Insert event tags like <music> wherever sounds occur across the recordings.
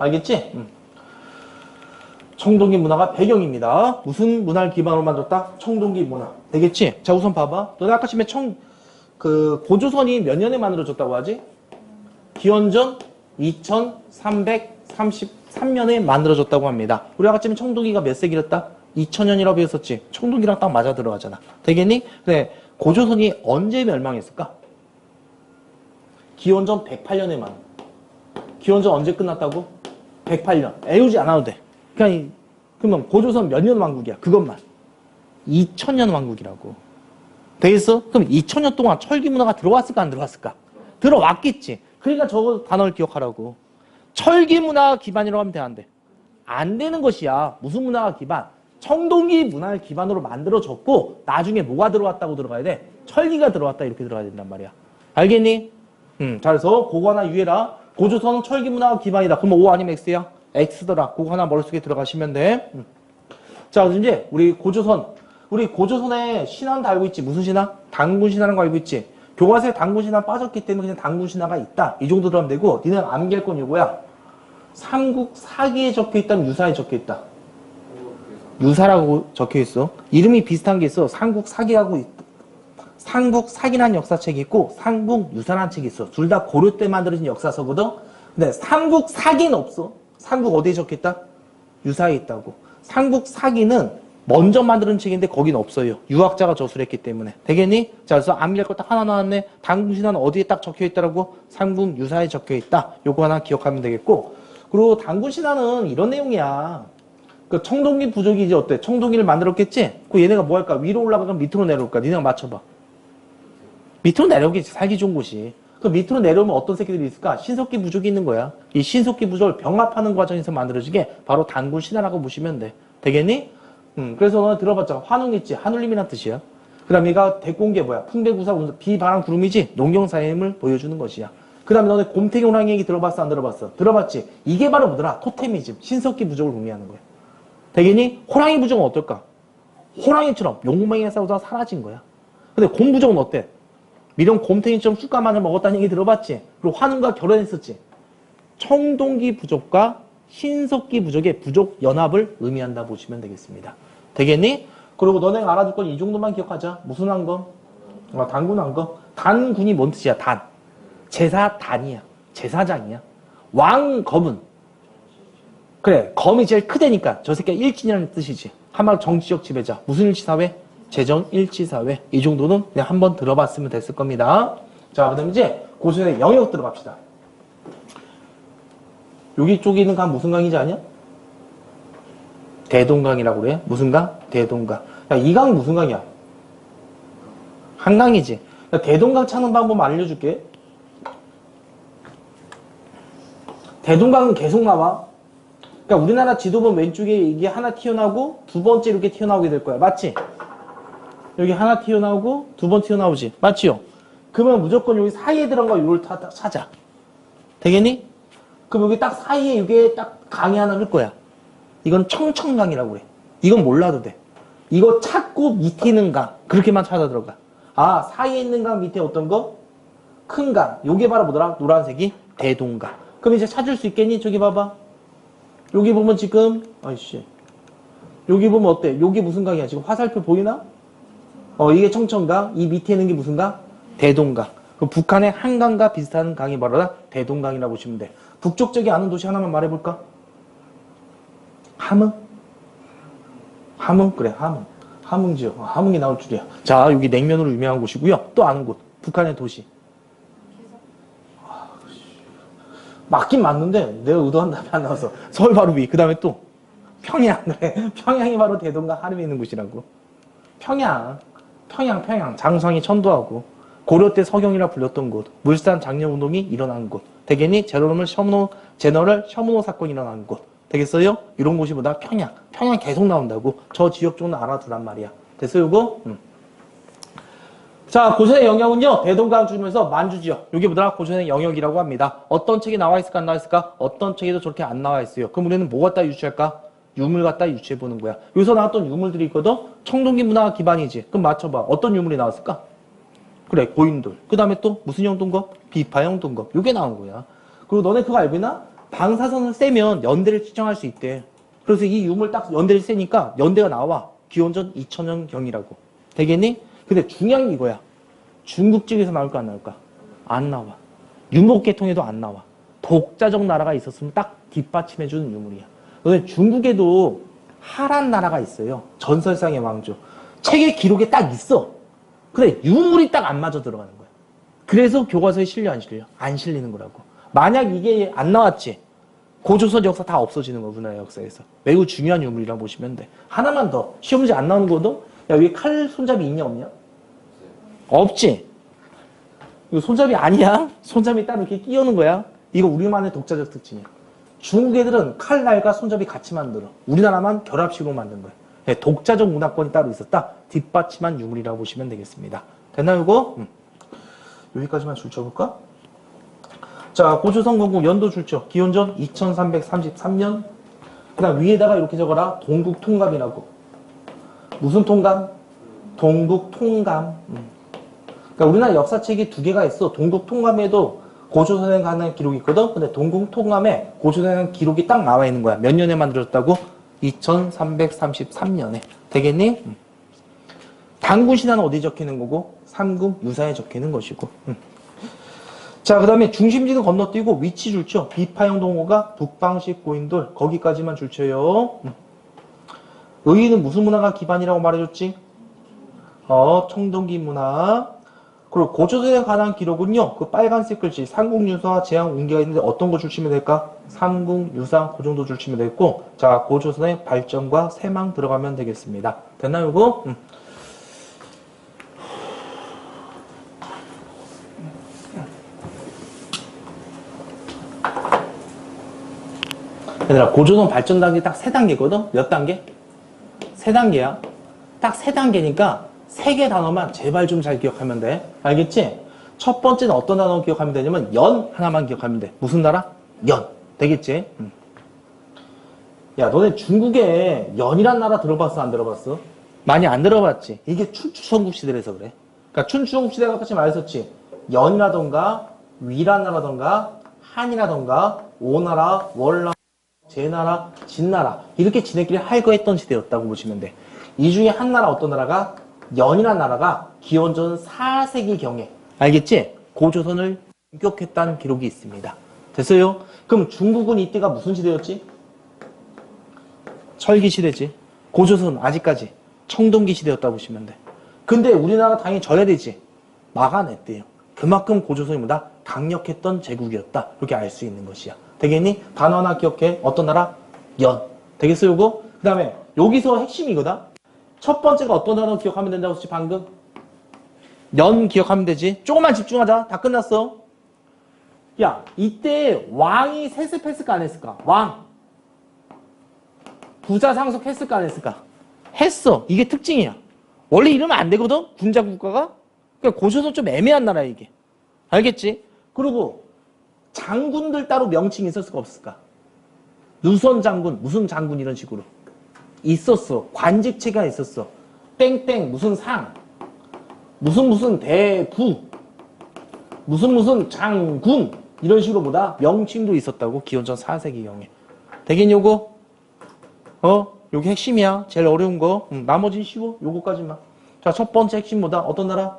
알겠지? 음. 청동기 문화가 배경입니다. 무슨 문화를 기반으로 만들었다? 청동기 문화. 되겠지? 자, 우선 봐봐. 너네 아까 처음에 청, 그, 고조선이 몇 년에 만들어졌다고 하지? 기원전 2333년에 만들어졌다고 합니다. 우리 아까 전에 청동기가 몇 세기랬다? 2000년이라고 배웠었지. 청동기랑 딱 맞아 들어가잖아. 되겠니? 그래. 고조선이 언제 멸망했을까? 기원전 108년에 만. 기원전 언제 끝났다고? 108년. 애우지 않아도 돼. 그냥 이- 그러면 고조선 몇 년 왕국이야? 그것만. 2000년 왕국이라고. 되겠어? 그럼 2000년 동안 철기 문화가 들어왔을까 안 들어왔을까? 들어왔겠지. 그러니까 저거 단어를 기억하라고. 철기 문화 기반이라고 하면 돼, 안 돼? 안 되는 것이야. 무슨 문화가 기반? 청동기 문화를 기반으로 만들어졌고 나중에 뭐가 들어왔다고 들어가야 돼? 철기가 들어왔다 이렇게 들어가야 된단 말이야. 알겠니? 음, 그거 하나 유해라. 고조선은 철기 문화가 기반이다. 그럼 O 아니면 X야? X더라. 그거 하나 머릿속에 들어가시면 돼. 음. 자, 이제 우리 고조선, 우리 고조선의 신화는 다 알고 있지. 무슨 신화? 당군 신화라는 거 알고 있지. 교과서에 당군 신화 빠졌기 때문에 그냥 당군 신화가 있다. 이 정도 들어가면 되고, 니는 암기할 건 이거야. 삼국 사기에 적혀 있다면 유사에 적혀 있다. 유사라고 적혀 있어. 이름이 비슷한 게 있어. 삼국 사기하고 있- 삼국 사기란 역사책이 있고 삼국 유사란 책이 있어. 둘 다 고려 때 만들어진 역사서거든. 근데 삼국 사기는 없어. 삼국 어디에 적혀 있다? 유사에 있다고. 삼국 사기는 먼저 만드는 책인데 거긴 없어요. 유학자가 저술 했기 때문에. 되겠니? 자, 그래서 암기할 거 딱 하나 나왔네. 당군신화는 어디에 딱 적혀 있다라고? 삼국 유사에 적혀 있다. 요거 하나 기억하면 되겠고. 그리고 당군 신화는 이런 내용이야. 그 청동기 부족이 이제 어때? 청동기를 만들었겠지? 그 얘네가 뭐 할까? 위로 올라가면 밑으로 내려올까? 니네가 맞춰봐. 밑으로 내려오겠지. 살기 좋은 곳이. 그 밑으로 내려오면 어떤 새끼들이 있을까? 신석기 부족이 있는 거야. 이 신석기 부족을 병합하는 과정에서 만들어지게 바로 단군 신화라고 보시면 돼. 되겠니? 음, 그래서 너 들어봤잖아. 환웅있지. 하늘님이란 뜻이야. 그 다음에 얘가 대공개 뭐야? 풍대구사 운수. 비바람 구름이지. 농경사임을 보여주는 것이야. 그 다음에 너네 호랑이 얘기 들어봤어? 안 들어봤어? 들어봤지? 이게 바로 뭐더라? 토테미즘. 신석기 부족을 의미하는 거야. 되겠니? 호랑이 부족은 어떨까? 호랑이처럼 용맹에 싸우다가 사라진 거야. 근데 곰 부족은 어때? 미련 곰탱이처럼 쑥가마늘 먹었다는 얘기 들어봤지? 그리고 환웅과 결혼했었지? 청동기 부족과 신석기 부족의 부족 연합을 의미한다 보시면 되겠습니다. 되겠니? 그리고 너네가 알아둘 건 이 정도만 기억하자. 무슨 한 거? 아, 단군 한 거? 단군이 뭔 뜻이야? 단. 제사단이야. 제사장이야. 왕 검은 그래 검이 제일 크다니까 저 새끼가 일진이라는 뜻이지 한마디로 정치적 지배자 무슨 일치사회? 재정 일치 사회 이 정도는 그냥 한번 들어봤으면 됐을 겁니다 자 그다음 이제 고수의 영역 들어갑시다 여기 쪽에 있는 강 무슨 강이지 아냐? 대동강이라고 그래 무슨 강? 대동강 야 이 강 무슨 강이야? 한강이지 야, 대동강 찾는 방법 알려줄게 대동강은 계속 나와 그러니까 우리나라 지도 보면 왼쪽에 이게 하나 튀어나오고 두 번째 이렇게 튀어나오게 될 거야. 맞지? 여기 하나 튀어나오고 두 번 튀어나오지. 맞지요? 그러면 무조건 여기 사이에 들어간 거 이걸 다, 다 찾아. 되겠니? 그럼 여기 딱 사이에 이게 딱 강이 하나 흘 거야. 이건 청청강이라고 그래. 이건 몰라도 돼. 이거 찾고 밑에 있는 강. 그렇게만 찾아 들어가. 아, 사이에 있는 강 밑에 어떤 거? 큰 강. 요게 바로 뭐더라? 노란색이 대동강. 그럼 이제 찾을 수 있겠니? 저기 봐봐. 여기 보면 지금 아이씨 여기 보면 어때? 여기 무슨 강이야? 지금 화살표 보이나? 어 이게 청천강 이 밑에 있는 게 무슨 강? 대동강 그 북한의 한강과 비슷한 강이 바로 대동강이라고 보시면 돼 북쪽 쪽에 아는 도시 하나만 말해볼까? 함흥? 함흥? 그래 함흥 함흥 지역 어, 함흥이 나올 줄이야 자 여기 냉면으로 유명한 곳이고요 또 아는 곳 북한의 도시 맞긴 맞는데 내가 의도한 답이 안 나와서 서울 바로 위. 그 다음에 또 평양 <laughs> 그래. 평양이 바로 대동강 하름에 있는 곳이라고. 평양, 평양, 평양. 장성이 천도하고 고려 때 서경이라 불렸던 곳. 물산 장려운동이 일어난 곳. 되겠니? 제너럴 셔무노 제너럴 셔무노 사건이 일어난 곳. 되겠어요? 이런 곳이보다 평양. 평양 계속 나온다고. 저 지역 쪽은 알아두란 말이야. 됐어요, 이거? 응. 자, 고전의 영역은요, 대동강 중에서 만주 지역. 여기 보더라, 고전의 영역이라고 합니다. 어떤 책이 나와 있을까, 안 나와 있을까? 어떤 책에도 저렇게 안 나와 있어요. 그럼 우리는 뭐 갖다 유추할까? 유물 갖다 유추해 보는 거야. 여기서 나왔던 유물들이 있거든? 청동기 문화가 기반이지. 그럼 맞춰봐. 어떤 유물이 나왔을까? 그래, 고인돌. 그 다음에 또 무슨 형 동겁? 비파형 동겁. 요게 나온 거야. 그리고 너네 그거 알고 있나? 방사선을 쐬면 연대를 측정할 수 있대. 그래서 이 유물 딱 연대를 쐬니까 연대가 나와. 기원전 2000년 경이라고. 되겠니? 근데 중요한 게 이거야. 중국 측에서 나올까 안 나올까? 안 나와. 유목계통에도 안 나와. 독자적 나라가 있었으면 딱 뒷받침해주는 유물이야. 중국에도 하란 나라가 있어요. 전설상의 왕조. 책의 기록에 딱 있어. 근데 유물이 딱 안 맞아 들어가는 거야. 그래서 교과서에 실려 안 실려? 안 실리는 거라고. 만약 이게 안 나왔지. 고조선 역사 다 없어지는 우리나라 역사에서. 매우 중요한 유물이라고 보시면 돼. 하나만 더. 시험 문제 안 나오는 거도, 야, 여기 칼 손잡이 있냐, 없냐? 없지? 이거 손잡이 아니야? 손잡이 따로 이렇게 끼우는 거야? 이거 우리만의 독자적 특징이야. 중국 애들은 칼날과 손잡이 같이 만들어. 우리나라만 결합식으로 만든 거야. 네, 독자적 문화권이 따로 있었다. 뒷받침한 유물이라고 보시면 되겠습니다. 됐나요, 이거? 음. 여기까지만 줄쳐볼까? 자, 고조선 건국 연도 줄쳐. 기원전 2333년. 그 다음 위에다가 이렇게 적어라. 동국 통감이라고. 무슨 통감? 동국 통감. 음. 그러니까 우리나라 역사책이 두 개가 있어. 동국 통감에도 고조선에 관한 기록이 있거든. 근데 동국 통감에 고조선에 관한 기록이 딱 나와 있는 거야. 몇 년에 만들었다고? 2333년에. 되겠니? 음. 당군 신화는 어디 적혀 있는 거고? 삼국 유사에 적혀 있는 것이고. 음. 자, 그 다음에 중심지는 건너뛰고 위치 줄쳐. 비파형 동호가 북방식 고인돌. 거기까지만 줄쳐요. 음. 의의는 무슨 문화가 기반이라고 말해줬지? 어, 청동기 문화. 그리고 고조선에 관한 기록은요, 그 빨간색 글씨, 삼국유사, 제왕, 운기가 있는데 어떤 거 줄치면 될까? 삼국유사, 그 정도 줄치면 되겠고, 자, 고조선의 발전과 세망 들어가면 되겠습니다. 됐나요, 이거? 음. 얘들아, 고조선 발전 단계 딱 세 단계거든? 몇 단계? 세 단계야. 딱 세 단계니까 세 개 단어만 제발 좀 잘 기억하면 돼. 알겠지? 첫 번째는 어떤 단어 기억하면 되냐면 연 하나만 기억하면 돼. 무슨 나라? 연. 되겠지? 음. 야, 너네 중국에 연이란 나라 들어봤어? 안 들어봤어? 많이 안 들어봤지? 이게 춘추전국 시대라서 그래. 그러니까 춘추전국 시대가 같이 말했었지. 연이라던가 위라나라던가 한이라던가 오나라, 월나 제나라, 진나라 이렇게 지네끼리 할거했던 시대였다고 보시면 돼. 이 중에 한 나라 어떤 나라가 연이라는 나라가 기원전 4세기 경에 알겠지? 고조선을 공격했다는 기록이 있습니다. 됐어요? 그럼 중국은 이때가 무슨 시대였지? 철기 시대지. 고조선 아직까지 청동기 시대였다고 보시면 돼. 근데 우리나라 당연히 져야 되지. 막아냈대요. 그만큼 고조선이 뭐다? 강력했던 제국이었다. 이렇게 알 수 있는 것이야. 되겠니? 단어 하나 기억해. 어떤 나라? 연. 되겠어요, 이거? 그 다음에 여기서 핵심이거든? 첫 번째가 어떤 단어 기억하면 된다고 했지, 방금? 연 기억하면 되지. 조금만 집중하자. 다 끝났어. 야, 이때 왕이 세습했을까, 안 했을까? 왕. 부자 상속했을까, 안 했을까? 했어. 이게 특징이야. 원래 이러면 안 되거든? 군자 국가가? 그러니까 고조선 좀 애매한 나라야, 이게. 알겠지? 그리고 장군들 따로 명칭이 있었을까, 없을까? 누선 장군, 무슨 장군 이런 식으로. 있었어. 관직체가 있었어. 땡땡, 무슨 상. 무슨 무슨 대부. 무슨 무슨 장군. 이런 식으로 보다 명칭도 있었다고 기원전 4세기 경에. 되긴 요거? 어? 요게 핵심이야. 제일 어려운 거. 음, 나머지는 쉬워. 요거까지만. 자, 첫 번째 핵심 뭐다? 어떤 나라?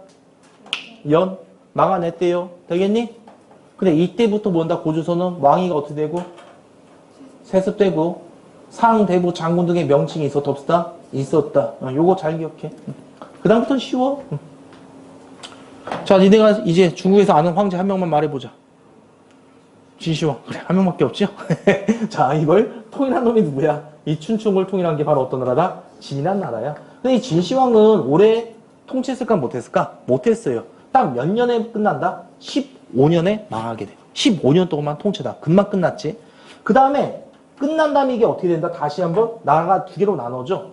연. 막아냈대요. 되겠니? 근데 이때부터 뭔다? 고조선은 왕위가 어떻게 되고? 세습되고 상, 대부, 장군 등의 명칭이 있었다 없었다? 있었다. 어, 요거 잘 기억해. 그 다음부터는 쉬워. 응. 자, 니네가 이제 중국에서 아는 황제 한 명만 말해보자. 진시황. 그래, 한 명밖에 없죠? <laughs> 자, 이걸 통일한 놈이 누구야? 이 춘추를 통일한 게 바로 어떤 나라다? 진이란 나라야. 근데 이 진시황은 올해 통치했을까 못했을까? 못했어요. 딱 몇 년에 끝난다? 15년에 망하게 돼. 15년 동안 통치다. 금방 끝났지. 그 다음에 끝난 다음에 이게 어떻게 된다? 다시 한번 나라가 두 개로 나눠져.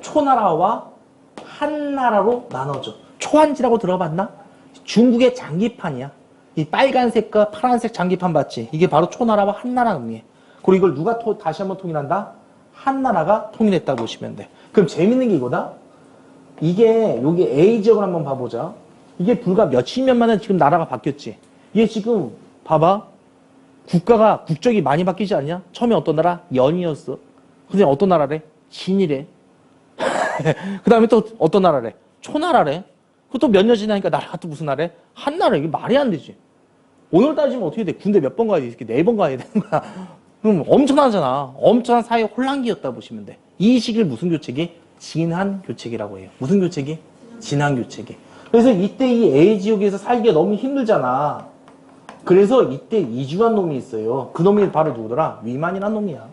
초나라와 한나라로 나눠져. 초한지라고 들어봤나? 중국의 장기판이야. 이 빨간색과 파란색 장기판 봤지? 이게 바로 초나라와 한나라 의미해. 그리고 이걸 누가 토- 다시 한번 통일한다? 한나라가 통일했다고 보시면 돼. 그럼 재밌는 게 이거다? 이게 여기 A 지역을 한번 봐보자. 이게 불과 며칠 년 만에 지금 나라가 바뀌었지. 이게 지금 봐봐. 국가가 국적이 많이 바뀌지 않냐? 처음에 어떤 나라? 연이었어. 근데 어떤 나라래? 진이래. <laughs> 그 다음에 또 어떤 나라래? 초나라래. 그또 몇년 지나니까 나라가 또 무슨 나라래? 한나라. 이게 말이 안 되지. 오늘 따지면 어떻게 돼? 군대 몇 번 가야 돼? 이렇게 네 번 가야 되는 거야. <laughs> 그럼 엄청나잖아. 엄청난 사회 혼란기였다 보시면 돼. 이 시기를 무슨 교체기? 진한 교체기라고 해요. 무슨 교체기? 진한 교체기. 그래서 이때 이 A 지역에서 살기가 너무 힘들잖아. 그래서 이때 이주한 놈이 있어요. 그 놈이 바로 누구더라? 위만이란 놈이야.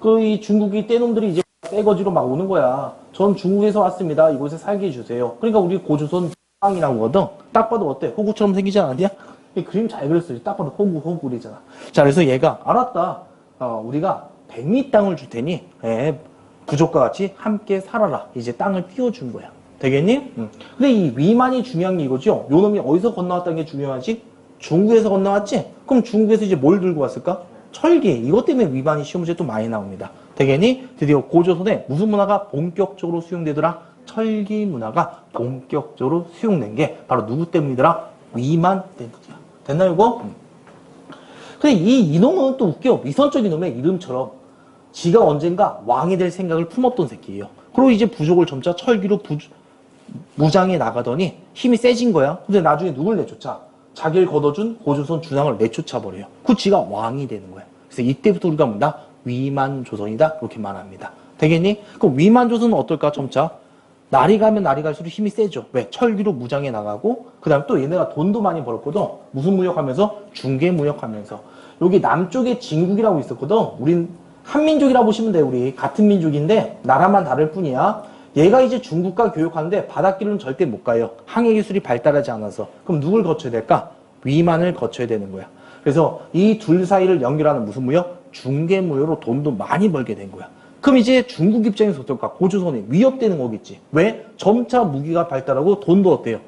그이 중국이 떼놈들이 이제 떼거지로 막 오는 거야. 전 중국에서 왔습니다. 이곳에 살게 해주세요. 그러니까 우리 고조선 땅이라고 하거든. 딱 봐도 어때? 호구처럼 생기지 않았냐? 이 그림 잘 그렸어요. 딱 봐도 호구, 호구 그리잖아. 자, 그래서 얘가 알았다. 어, 우리가 백리 땅을 줄 테니 예, 부족과 같이 함께 살아라. 이제 땅을 띄워준 거야. 되겠니? 응. 근데 이 위만이 중요한 게 이거죠. 요 놈이 어디서 건너왔다는 게 중요하지? 중국에서 건너왔지? 그럼 중국에서 이제 뭘 들고 왔을까? 철기. 이것 때문에 위반이 시험 문제 또 많이 나옵니다. 되겠니? 드디어 고조선에 무슨 문화가 본격적으로 수용되더라? 철기 문화가 본격적으로 수용된 게 바로 누구 때문이더라? 위만 때문이야. 됐나 이거? 음. 근데 이 이놈은 또 웃겨. 위선적 이놈의 이름처럼 지가 언젠가 왕이 될 생각을 품었던 새끼예요. 그리고 이제 부족을 점차 철기로 부, 무장해 나가더니 힘이 세진 거야. 근데 나중에 누굴 내쫓아? 자기를 걷어준 고조선 주상을 내쫓아 버려요. 그 지가 왕이 되는 거야. 그래서 이때부터 우리가 뭐다? 위만 조선이다. 이렇게 말합니다. 되겠니? 그럼 위만 조선은 어떨까? 점차 날이 가면 날이 갈수록 힘이 세죠. 왜? 철기로 무장해 나가고 그다음 또 얘네가 돈도 많이 벌었거든. 무슨 무역하면서 중개 무역하면서 여기 남쪽에 진국이라고 있었거든. 우린 한민족이라 보시면 돼. 우리 같은 민족인데 나라만 다를 뿐이야. 얘가 이제 중국과 교육하는데 바닷길은 절대 못 가요. 항해 기술이 발달하지 않아서. 그럼 누굴 거쳐야 될까? 위만을 거쳐야 되는 거야. 그래서 이 둘 사이를 연결하는 무슨 무역? 중개 무역으로 돈도 많이 벌게 된 거야. 그럼 이제 중국 입장에서 어떨까? 고조선이 위협되는 거겠지. 왜? 점차 무기가 발달하고 돈도 어때요?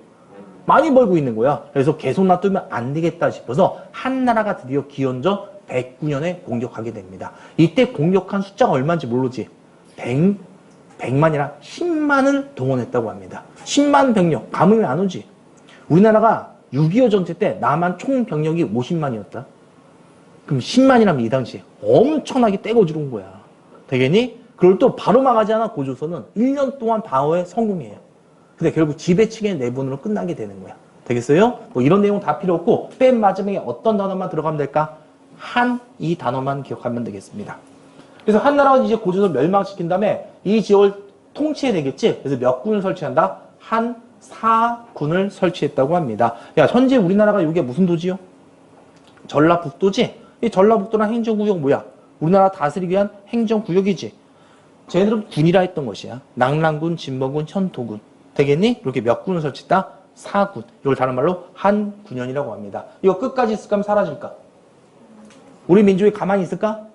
많이 벌고 있는 거야. 그래서 계속 놔두면 안 되겠다 싶어서 한 나라가 드디어 기원전 109년에 공격하게 됩니다. 이때 공격한 숫자가 얼마인지 모르지. 100, 100만이라 10만을 동원했다고 합니다. 10만 병력. 감흥이 안 오지. 우리나라가 6.25 전체 때 남한 총 병력이 50만이었다. 그럼 10만이라면 이 당시에 엄청나게 떼거지로 온 거야. 되겠니? 그걸 또 바로 망하지 않아 고조선은 1년 동안 방어에 성공해요. 근데 결국 지배층의 내분으로 끝나게 되는 거야. 되겠어요? 뭐 이런 내용 다 필요 없고 맨 마지막에 어떤 단어만 들어가면 될까? 한 이 단어만 기억하면 되겠습니다. 그래서 한나라가 이제 고조선 멸망시킨 다음에 이 지역을 통치해야 되겠지? 그래서 몇 군을 설치한다? 한 사군을 설치했다고 합니다. 야, 현재 우리나라가 이게 무슨 도지요? 전라북도지? 이 전라북도란 행정구역 뭐야? 우리나라 다스리기 위한 행정구역이지. 쟤네들은 군이라 했던 것이야. 낙랑군, 진보군, 현토군. 되겠니? 이렇게 몇 군을 설치했다? 사군. 이걸 다른 말로 한군현이라고 합니다. 이거 끝까지 있을까 하면 사라질까? 우리 민족이 가만히 있을까?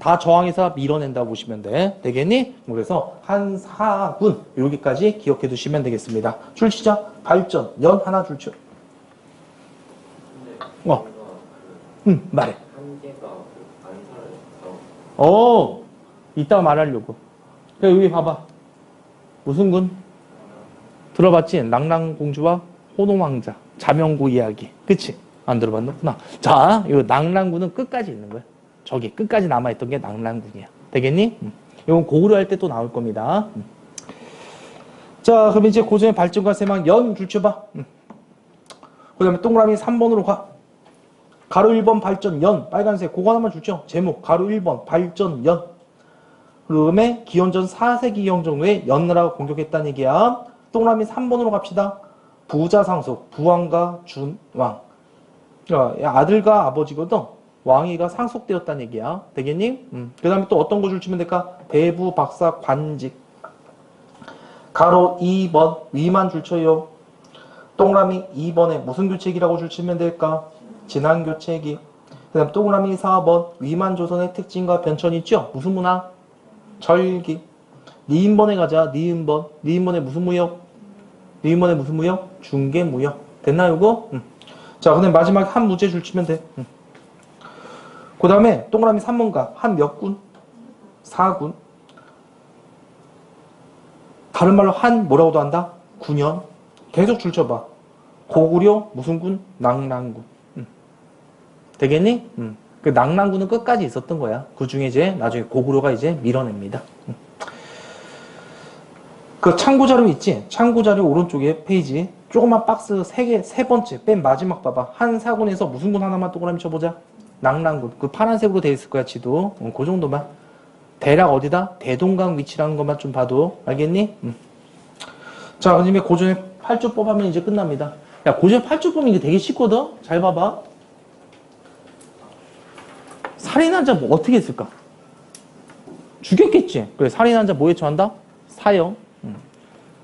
다 저항해서 밀어낸다고 보시면 돼. 되겠니? 그래서 한 사군 여기까지 기억해 두시면 되겠습니다. 출시자 발전 연 하나 줄쳐. 어, 응 말해. 어, 이따가 말하려고. 야, 여기 봐봐. 무슨 군? 들어봤지? 낭랑공주와 호동왕자, 자명고 이야기. 그치? 안 들어봤구나. 자, 이 낭랑군은 끝까지 있는 거야. 저기 끝까지 남아있던 게 낭랑군이야. 되겠니? 음. 이건 고구려 할 때 또 나올 겁니다. 음. 자, 그럼 이제 고전의 발전과 세망 연 줄쳐봐. 음. 그 다음에 동그라미 3번으로 가. 가로 1번 발전 연 빨간색 그거 하나만 줄죠 제목 가로 1번 발전 연 그다음에 기원전 4세기 경 정도에 연나라가 공격했다는 얘기야 동그라미 3번으로 갑시다 부자 상속 부왕과 준왕 야, 아들과 아버지거든 왕위가 상속되었다는 얘기야 되겠니? 음. 그 다음에 또 어떤 거 줄치면 될까 대부 박사 관직 가로 2번 위만 줄쳐요 동그라미 2번에 무슨 교체기라고 줄치면 될까? 진한 교체기. 그 다음 동그라미 4번 위만 조선의 특징과 변천이 있죠? 무슨 문화? 절기. 니은번에 가자. 니은번. 니은번에 무슨 무역? 니은번에 무슨 무역? 중개 무역. 됐나 이거? 응. 자, 그다음 마지막에 한 문제 줄치면 돼. 응. 그 다음에 동그라미 3번가 한 몇 군? 4군. 다른 말로 한 뭐라고도 한다? 9년. 계속 줄쳐봐. 고구려 무슨 군? 낭랑군. 음. 되겠니? 음. 그 낭랑구는 끝까지 있었던 거야. 그 중에 이제 나중에 고구려가 이제 밀어냅니다. 음. 그 참고 자료 있지? 참고 자료 오른쪽에 페이지 조그만 박스 세 개, 세 번째 맨 마지막 봐봐. 한 사군에서 무슨 군 하나만 동그라미 쳐보자. 낭랑군. 그 파란색으로 돼 있을 거야 지도. 음, 그 정도만. 대략 어디다? 대동강 위치라는 것만 좀 봐도 알겠니? 음. 자, 그다음에 고전의 8주법 하면 이제 끝납니다. 야, 고전의 8주법 이게 되게 쉽거든? 잘 봐봐. 살인한 자 뭐 어떻게 했을까? 죽였겠지. 그래, 살인한 자 뭐에 처한다? 사형. 음.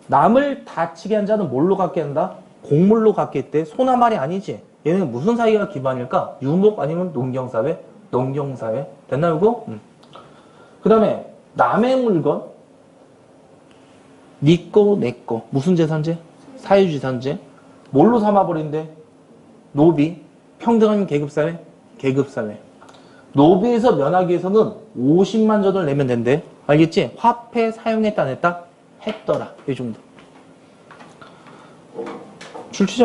남을 다치게 한 자는 뭘로 갖게 한다? 공물로 갖게 했대. 소나 말이 아니지. 얘는 무슨 사회가 기반일까? 유목 아니면 농경사회? 농경사회. 됐나, 이거? 음. 그 다음에, 남의 물건. 니 거, 내 거. 무슨 재산제? 사유재산제. 뭘로 삼아버린대? 노비. 평등한 계급사회? 계급사회. 노비에서 면하기 위해서는 50만 전을 내면 된대. 알겠지? 화폐 사용했다 안 했다? 했더라. 이 정도. 출처자